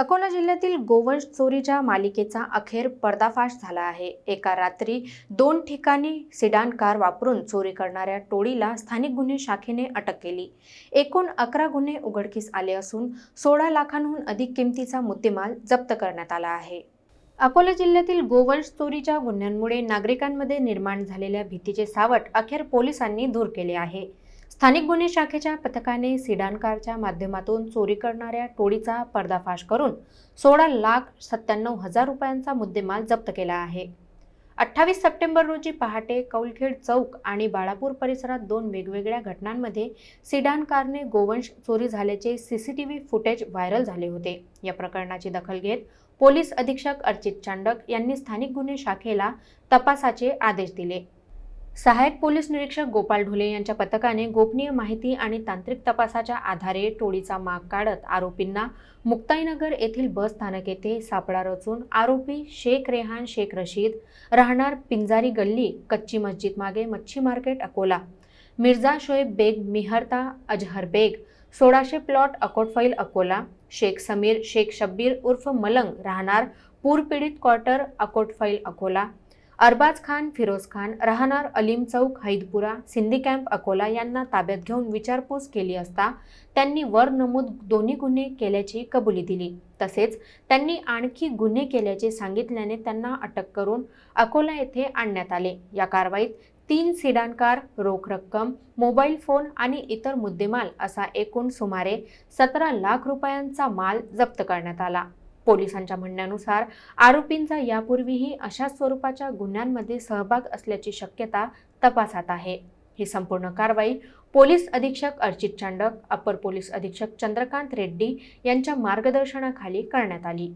अकोला जिल्ह्यातील गोवंश चोरीच्या मालिकेचा अखेर पर्दाफाश झाला आहे. एका रात्री दोन ठिकाणी सिडान कार वापरून चोरी करणाऱ्या टोळीला स्थानिक गुन्हे शाखेने अटक केली. एकूण अकरा गुन्हे उघडकीस आले असून सोळा लाखांहून अधिक किमतीचा मुद्देमाल जप्त करण्यात आला आहे. अकोला जिल्ह्यातील गोवंश चोरीच्या गुन्ह्यांमुळे नागरिकांमध्ये निर्माण झालेल्या भीतीचे सावट अखेर पोलिसांनी दूर केले आहे. स्थानिक गुन्हे शाखेच्या पथकाने सिडान कारच्या माध्यमातून चोरी करणाऱ्या टोळीचा पर्दाफाश करून सोळा लाख सत्त्याण्णव हजार रुपयांचा मुद्देमाल जप्त केला आहे. अठ्ठावीस सप्टेंबर रोजी पहाटे कौलखेड चौक आणि बाळापूर परिसरात दोन वेगवेगळ्या घटनांमध्ये सिडान कारने गोवंश चोरी झाल्याचे सीसीटीव्ही फुटेज व्हायरल झाले होते. या प्रकरणाची दखल घेत पोलीस अधीक्षक अर्चित चांडक यांनी स्थानिक गुन्हे शाखेला तपासाचे आदेश दिले. सहाय्यक पोलीस निरीक्षक गोपाल ढोले यांच्या पथकाने गोपनीय माहिती आणि तांत्रिक तपासाच्या आधारे टोळीचा माग काढत आरोपींना मुक्ताईनगर येथील बस स्थानक येथे सापळा रचून आरोपी शेख रेहान शेख रशीद राहणार पिंजारी गल्ली कच्ची मस्जिद मागे मच्छी मार्केट अकोला. मिर्झा शोएब बेग मिहरता अजहर बेग सोळाशे प्लॉट अकोटफाईल अकोला. शेख समीर शेख शब्बीर उर्फ मलंग राहणार पूरपीडित क्वार्टर अकोटफाईल अकोला. अरबाज खान फिरोज खान राहणार अलीम चौक हैदपुरा सिंधी कॅम्प अकोला यांना ताब्यात घेऊन विचारपूस केली असता त्यांनी वर नमूद दोन्ही गुन्हे केल्याची कबुली दिली. तसेच त्यांनी आणखी गुन्हे केल्याचे सांगितल्याने त्यांना अटक करून अकोला येथे आणण्यात आले. या कारवाईत तीन सिडान कार रोख रक्कम मोबाईल फोन आणि इतर मुद्देमाल असा एकूण सुमारे सतरा लाख रुपयांचा माल जप्त करण्यात आला. पोलिसांच्या म्हणण्यानुसार आरोपींचा यापूर्वीही अशा स्वरूपाच्या गुन्ह्यांमध्ये सहभाग असल्याची शक्यता तपासात आहे. ही संपूर्ण कारवाई पोलीस अधीक्षक अर्चित चांडक अपर पोलीस अधीक्षक चंद्रकांत रेड्डी यांच्या मार्गदर्शनाखाली करण्यात आली.